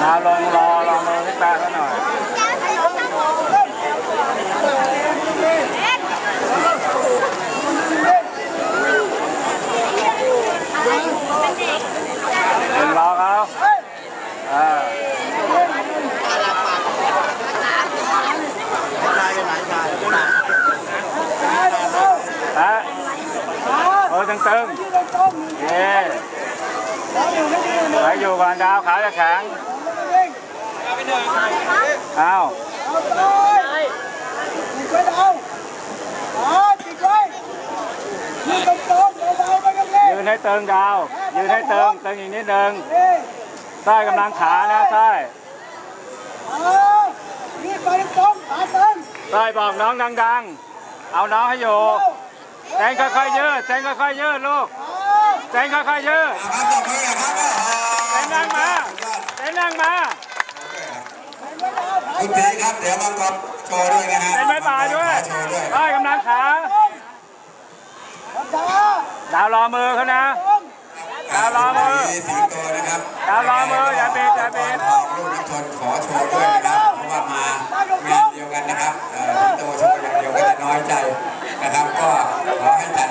เอาลงรอรอมือให้แปะเขาหน่อยยืนรอเขาเออฮะเออตึงตึงๆเย้ไปอยู่ก่อนดาวขาจะแข็ง เอายืนให้ตึงดาว ยืนให้ตึงตึงอีกนิดนึงใต้กำลังขานะใต้ใต้บอกน้องดังๆ เอาน้องให้อยู่แซงค่อยๆยืดแซงค่อยๆยืดลูกแซงค่อยๆยืด คุณตีครับ เดี๋ยวมางกรโชว์ด้วยนะฮะเป็นไม้ป่าด้วยโชว์ด้วยได้กำลังขาดาวรอมือเขานะดาวรอมือสิงตัวนะครับดาวรอมืออย่าเบรอย่าเบรลูกนิทนขอโชว์ด้วยนะครับเพราะว่ามางานเดียวกันนะครับตัวโชว์อย่างเดียวก็จะน้อยใจนะครับ ก็ขอให้จัด